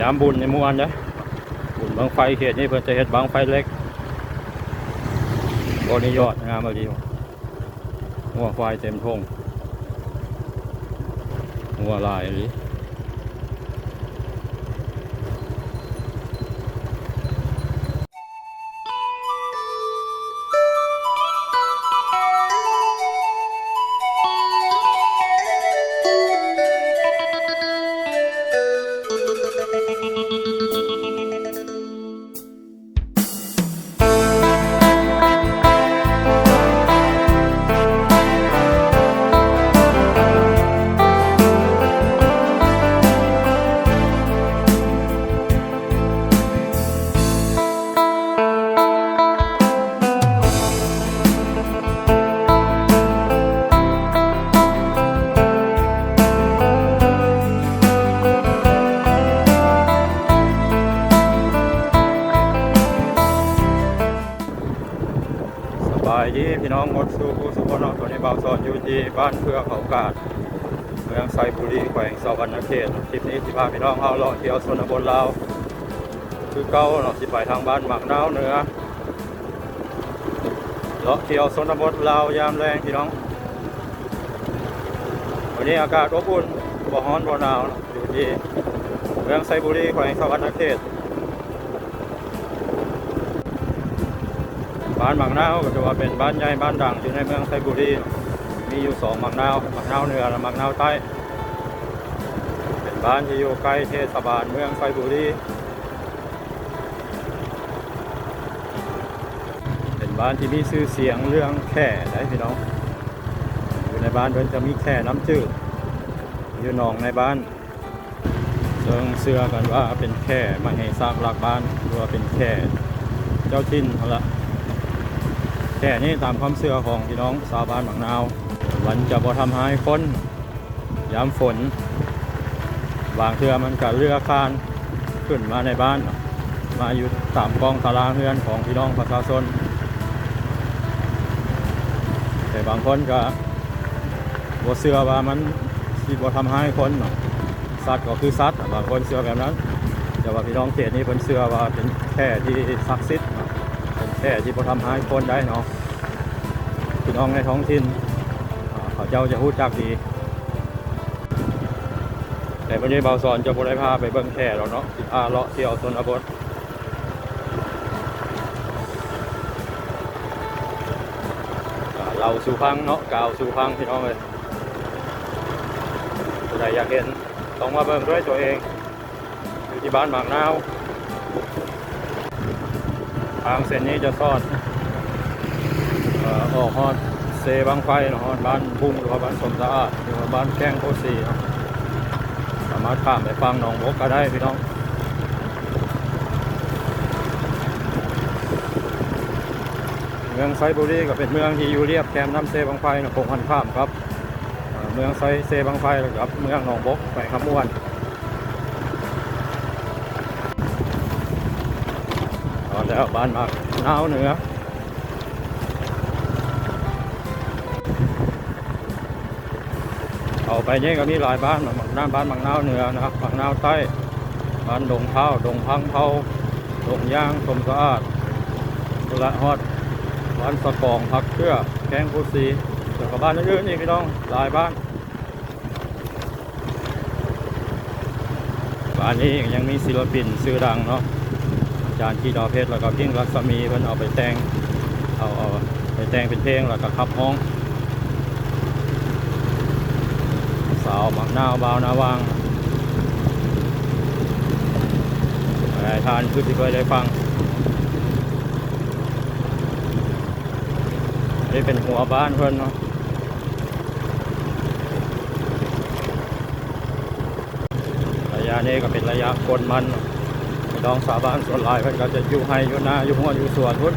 ยามบุญในมู่อันนะบุญบางไฟเขตนี่เพื่อจะเห็ดบางไฟเล็กบนิยอดงามเอาดีหัวไฟเต็มทงหัวลายเลย พี่น้องมดสู่ผู้สุขนอตัวนี้เบาสอนอยู่ที่บ้านเพื่อเขากาดเมืองไซบุรีแขวงสวรรณเขตคลิปนี้สิพาพี่น้องเอาเลาะเที่ยวชนบทลาวคือเก้าเนาะสิไปทางบ้านหมักนาวเหนือเลาะเที่ยวชนบทลาวยามแรงพี่น้องวันนี้อากาศอบอุ่นบ่ร้อนบ่หนาวอยู่ที่เมืองไซบุรีแขวงสวรรณเขต บ้านหมักนาวก็ถือว่าเป็นบ้านใหญ่บ้านดังอยู่ในเมืองไซบุรีมีอยู่สองหมักนาวหมักนาวเหนือและหมักนาวใต้เป็นบ้านที่อยู่ใกล้เทศบาลเมืองไซบุรีเป็นบ้านที่มีชื่อเสียงเรื่องแข่ได้พี่น้องอยู่ในบ้านเพิ่นจะมีแข่น้ำจืดอยู่หนองในบ้านเชิงเชื่อกันว่าเป็นแข่มาให้สร้างหลักบ้านหรือว่าเป็นแข่เจ้าทินเขาละ แค่นี้ตามความเชื่อของพี่น้องชาวบ้านบางนาว วันจะบ่ทำให้คนยามฝน บางเทื่อมันก็เรือคานขึ้นมาในบ้าน มาอยู่ตามกองตารางเรือนของพี่น้องประชาชน แต่บางคนก็บ่เชื่อว่ามันสิบ่ทำให้คนสัตว์ก็คือสัตว์บางคนเชื่อแบบนั้นแต่ว่าพี่น้องเขตนี้เพิ่นเชื่อว่าเป็นแค่ที่ศักดิ์สิทธิ์เป็นแค่ที่พอทำให้คนได้เนาะ พี่น้องในท้องถิ่นเขาเจ้าจะพูดจักดี แต่วันนี้เบาสอนจะบได้พาไปเบิ่งแค่เราเนาะสิพาเลาะเที่ยวชนบทอ่าเราสู่พังเนาะกล่าวสู่พังพี่น้องเลยผู้ใดอยากเห็นต้องมาเบิ่งด้วยตัวเอง อยู่ที่บ้านบางนาวทางเส้นนี้จะซอด ออกฮอดเซบางไฟนะฮอดบ้านพุ่งหรือว่าบ้านสมสะอาดหรือว่าบ้านแข้งโคสีสามารถข้ามไปฟังหนองบกก็ได้พี่น้องเมืองไซบุรีก็เป็นเมืองที่อยู่เรียบแคมน้ำเซบางไฟนะคงพันข้ามครับ เมืองไซเซบางไฟกับเมืองหนองบกไปคำม้วนตอนแล้วบ้านมากหนาวเหนือ อไปนี่ก็มีหลายบ้านหน้าบ้านบางนาวเหนือนะครับบางนาวใต้บ้านดงเท้าดงพังเผาดงย่างสมสะอาดกุละฮอดบ้านสะกองพักเชื่อแกงกุซีเดี๋ยวกับบ้านอื่นๆนี่พี่น้องหลายบ้านบ้านนี้ยังมีศิลปินชื่อดังเนาะอาจารย์กีดอเพชรแล้วก็พียงรัศมีเพิ่นเอาไปแต่งเอาเอาไปแต่งเป็นเพลงแล้วก็ขับห้อง สาวมักนาวบาวนาวางอะไรทานคือที่เคยได้ฟัง นี่เป็นหัวบ้านเพิ่นเนาะระยะนี้ก็เป็นระยะคนมันเนาะพี่น้องสาวบ้านส่วนลายเพิ่นก็จะอยู่ให้อยู่นาอยู่หัวอยู่สวนพุ่น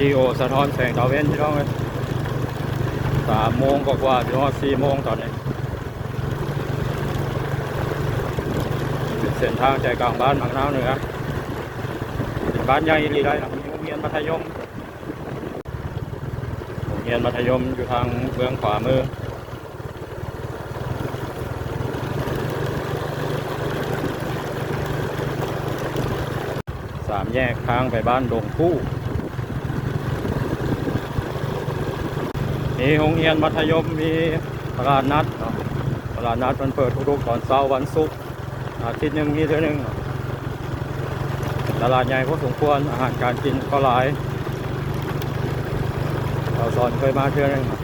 ดีโอสะท้อนแสงตะเว้นพี่น้องเลยสามโมงกว่าพี่น้องสี่โมงตอนนี้เป็นเส้นทางใจกลางบ้านบางนาเหนือเป็นบ้านใหญ่ดีได้นะมีโรงเรียนมัธยมโรงเรียนมัธยมอยู่ทางเบื้องขวามือสามแยกทางไปบ้านดงผู้ มีโรงเรียนมัธยมมีตลาดนัดเนาะตลาดนัดมันเปิดทุกๆตอนเช้าร์วันศุกร์อาทิตย์หนึ่งมีเท่านึงตลาดใหญ่พอสมควรอาหารการกินก็หลายเราสอนเคยมาเท่านึงเนะ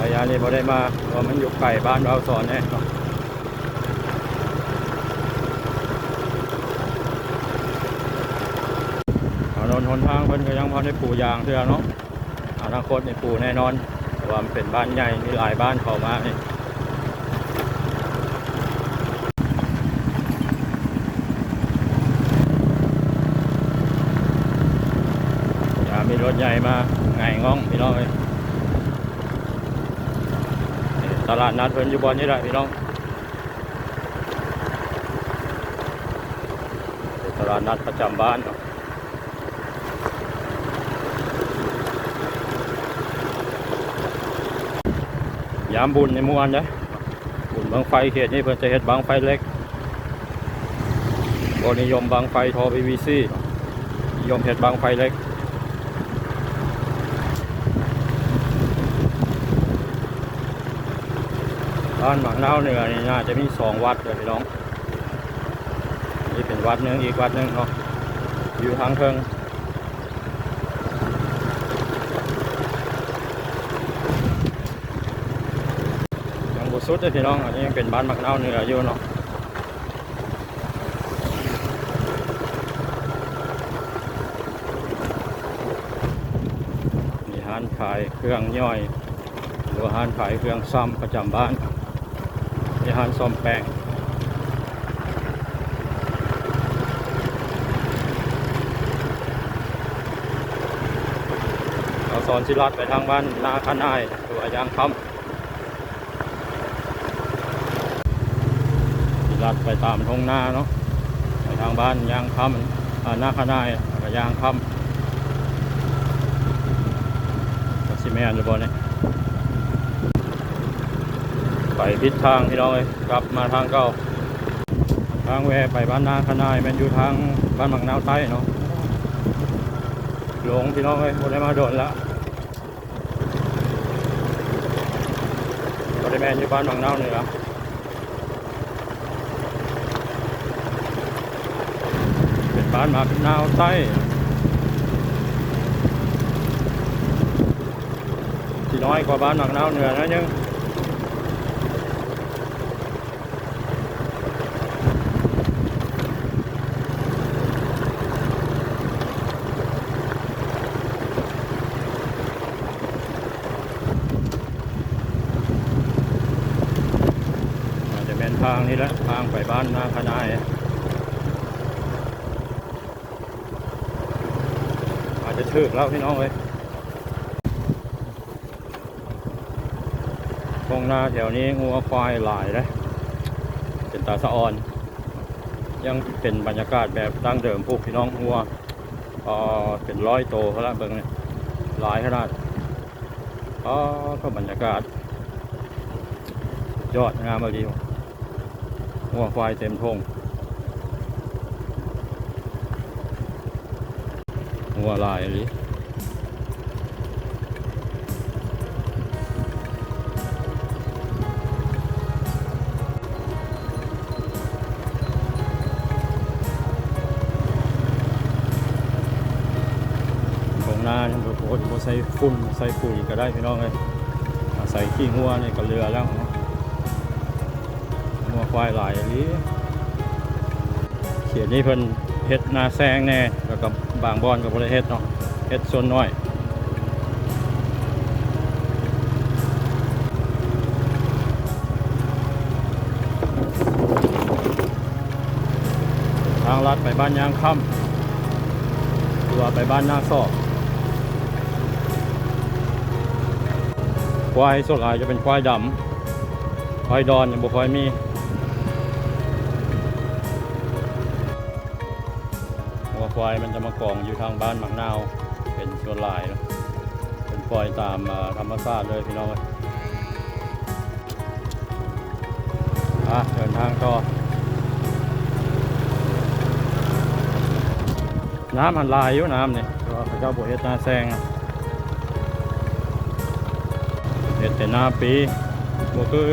ระยะนี้พอได้มาเพราะมันอยู่ไกลบ้านเราสอนเนี่ยนาะถนนหนทางเพิ่นก็ยังพอได้ปลูกยางเทื่อเนาะ อนาคตในปูแน่นอนเพราะว่ามันเป็นบ้านใหญ่มีหลายบ้านเข้ามานี่อย่ามีรถใหญ่มาไงง่องพี่น้องเลยตลาดนัดเพิ่นอยู่บอนนี่แหละพี่น้องตลาดนัดประจำบ้านเนา ยามบุญในมู่บ้านเนี่ยบุญบางไฟเขตนี้เพิ่นจะเฮ็ดบางไฟเล็กบนิยมบางไฟทอ PVC นิยมเฮ็ดบางไฟเล็ก บ้านหมากนาเหนือนี่น่าจะมีสองวัดเลยพี่น้อง นี่เป็นวัดหนึ่งอีกวัดหนึ่งเนาะอยู่ทางเทิง ยังบุ สุดเลยพี่น้อง อันนี้เป็นบ้านมักนาวเหนืออยู่เนาะมีห้านขายเครื่องย่อย หรือห้านขายเครื่องซ่อมประจำบ้านมีห้านซ่อมแป้งเราสอนชิลัดไปทางบ้านนาคานายหรือว่ายางคำ ลัดไปตามท้องนาเนาะไปทางบ้านยางคำหน้าขนายยางคำกับซีเมนหรือเปล่าเนี่ยไปพิดทางพี่น้องเลยกลับมาทางเก่าทางแวไปบ้านนาขนายมันอยู่ทางบ้านบางนาวใต้เนาะหลงพี่น้องเลยได้มาโดนละบ่ได้แม่อยู่บ้านบางนาวเหนือ เป็น บ้านหมากนาวใต้ที่น้อยกว่าบ้านหมากนาวเหนือนะยังอาจจะเป็นทางนี้แหละทางไปบ้านนาคณาย อาจจะถึกแล้วพี่น้องเลยตรงหน้าแถวนี้งัวควายหลายเลยเป็นตาสะออน ยังเป็นบรรยากาศแบบดั้งเดิมพวกพี่น้องงัวเออเป็นร้อยโตเขาละเบิ่งเนี่ยหลายขนาดอ๋อก็บรรยากาศ ยอดงามเลยดีงัวควายเต็มทง หัวลายเลยของนาเนี่ยโอ้โหใส่ฝุ่นใส่ปุ๋ยก็ได้พี่น้องเลยใส่ขี้งัวนี่ก็เรือแล้วเนาะงัวควายหลายเลยเขียนนี่เพิ่น เฮ็ดนาแซงแน่แล้วก็บางบอนกับบริเฮ็ดเนาะเฮ็ดส่วนน้อยทางลัดไปบ้านยางค่ำหรือว่าไปบ้านนาซอกควายส่วนหลายจะเป็นควายดำควายดอนยังบ่ค่อยมี ควายมันจะมากองอยู่ทางบ้านหมักนาวเป็นส่วนหลายเนาะปล่อยตามธรรมชาติเลยพี่น้องเอ้ยอะเดินทางต่อน้ำมันลายอยู่น้ำเนี่เพระเจ้าบวเฮ็ดนาแซงเฮ็ดแต่หน้าปีบวคือ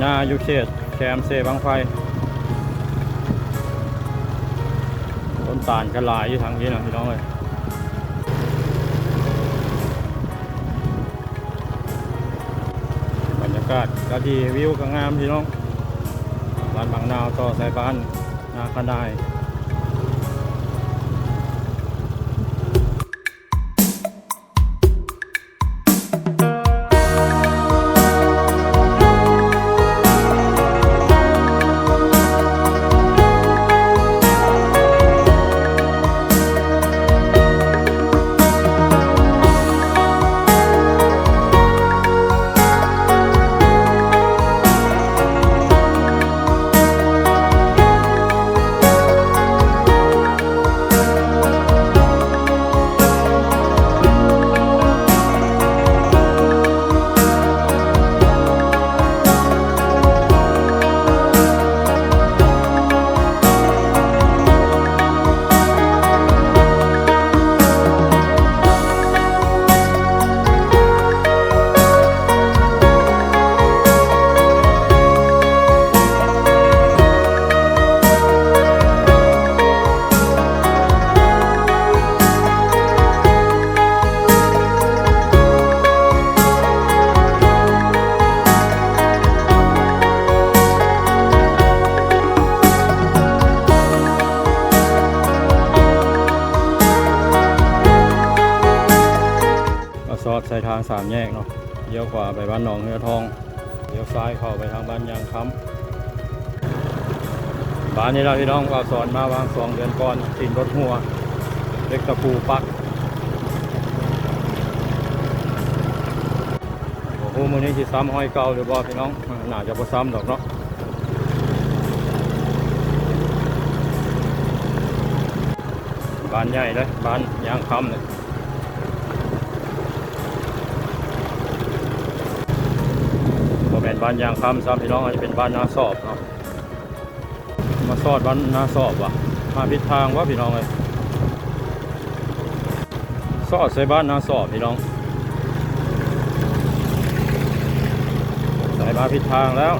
หน้ายู่เขตแคมเซบางไฟ ต้นตาลกระลายอยู่ทางนี้นะพี่น้องเลยบรรยากาศก็ดีวิวก็งามพี่น้องบ้านบางนาวต่อสายบ้านนาคานา แยกเนาะเลี้ยวขวาไปบ้านหนองเรือทองเลี้ยวซ้ายเข้าไปทางบ้านยางค้ำบ้านนี้เราพี่น้องก็สอนมาวางสองเดือนก่อนตินรถหัวเล็กตะปูปักโอ้โหมือนี้ที่ซ้ำห้อยเก่าหรือบ่พี่น้องน่าจะบ่ซ้ำดอกเนาะบ้านใหญ่เลยบ้านยางคำเลย บ้านยางคำซ้ำพี่น้องอาจจะเป็นบ้านนาสอบเนาะมาสอดบ้านนาสอบว่ะมาผิดทางว่าพี่น้องเลยสอดใส่บ้านนาสอบพี่น้องใส่มาผิดทางแล้ว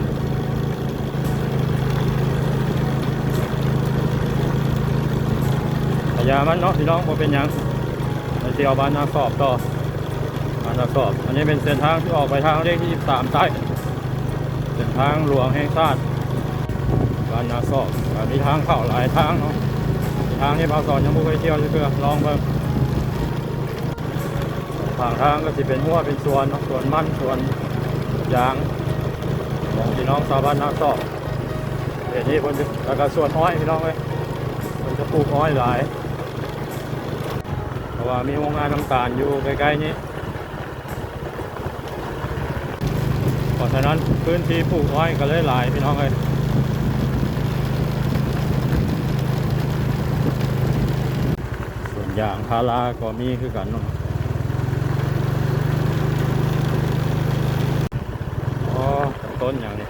พยามันเนาะพี่น้องบ่เป็นยังไปเที่ยวบ้านนาสอบต่อบ้านนาสอบ อันนี้เป็นเส้นทางที่ออกไปทางเลขที่23ใต้ เส้นทางหลวงแห่งชาติบ้านนาซอกมีทางเข้าหลายทางเนาะทางที่บาสอนยังไม่เคยเที่ยวเพื่อลองเบิ่งทางทางก็จะเป็นหัวเป็นสวนเนาะสวนมันสวนยางของพี่น้องชาวบ้านนาซอกเดี๋ยวนี้คนจะแล้วก็สวนอ้อยพี่น้องเลยคนจะปลูกอ้อยหลายเพราะว่ามีโรงงานน้ำตาลอยู่ใกล้ๆนี้ เพ ราะฉะนั้นพื้นที่ปลูกอ้อยก็เลยหลายพี่น้องเลยส่วนยางพาราก็มีคือกันเนาะอ๋อต้นอย่างนี้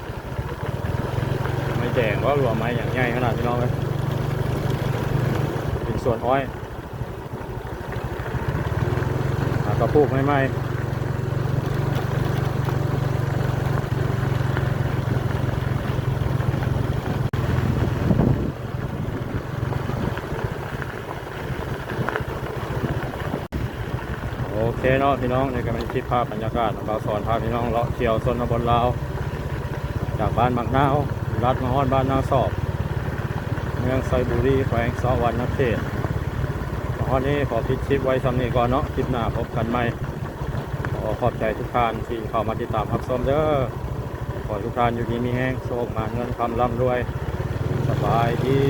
ไม่แจงว่าหลวไม้อย่างใหญ่ขนาดพี่น้องเลยเป็นส่วนอ้อยกระปลูกไม่ไม่ เคเนาะพี่น้องในการบันทึกภาพบรรยากาศของเราสอนพาพี่น้องเลาะเที่ยวชนบนลาวจากบ้านบางนาวรัดมาฮอดบ้านนาสอบ เมืองไซบุรีแขวงสวรรณเขตมาฮอดนี้ขอปิดคลิปไว้สำนีก่อนเนาะคลิปหน้าพบกันใหม่ขอขอบใจทุกท่านที่เข้ามาติดตามรับชมเด้อขอทุกท่านอยู่ดีมีแห้งโชคมาเงินคำร่ำรวย สบายดี